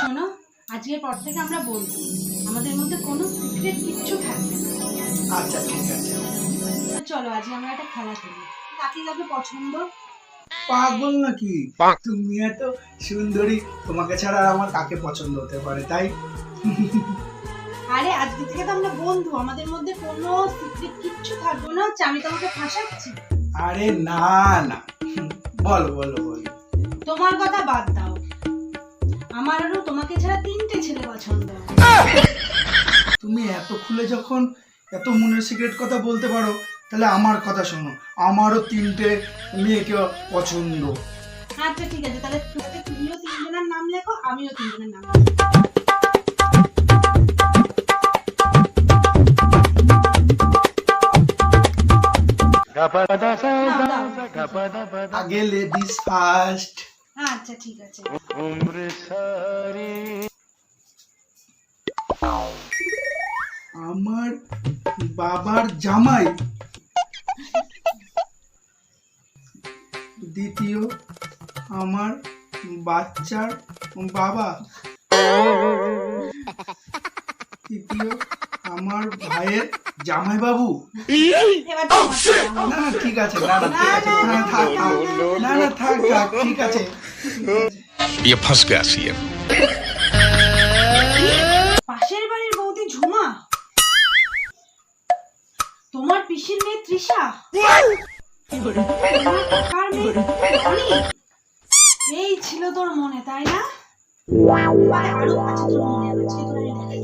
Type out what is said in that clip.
শোনো আজকের পর থেকে আমরা বলব আমাদের মধ্যে কোনো সিক্রেট কিচ্ছু থাকবে না। আচ্ছা ঠিক আছে। চলো আজকে আমরা একটা খেলা খেলি। কাকে কাকে পছন্দ? পাগল নাকি? তুমি এত সুন্দরী তোমাকে ছাড়া আর আমার কাকে পছন্দ হতে পারে তাই? আরে আজকে থেকে তো আমরা বন্ধু আমাদের মধ্যে কোনো সিক্রেট কিচ্ছু থাকবে না। আমি তোমাকে ফাঁসাচ্ছি। আরে না না। বলো বলো বলো। তোমার কথা বাদ দাও। আমার আরও তোমাকে ছাড়া তিনটে ছেলে পছন্দ তুমি এত খুলে যখন এত মনের সিক্রেট কথা বলতে পারো তাহলে আমার কথা শোনো। আমারও তিনটে মেয়েকে পছন্দ। আচ্ছা ঠিক আছে তাহলে তুমিও তিনজনের নাম লেখো আমিও তিনজনের নাম। আগে লেডিস ফার্স্ট আচ্ছা ঠিক আছে। আমার বাবার জামাই। দ্বিতীয় আমার বাচ্চার বাবা। ভাইয়ের জামাই বাবু এবার তোমার নাম। না না ঠিক আছে না না ঠিক আছে না থাক থাক না না থাক থাক ঠিক আছে ये फंस गया सीएम পাশের বাড়ির বৌদি ঝুমা তোমার পিসির মেয়ে তৃষা তোমার কাকার মেয়ে রনি? এই ছিল তোর মনে তাই না আরে আরো আছে তোর মনে আছে তোর আমি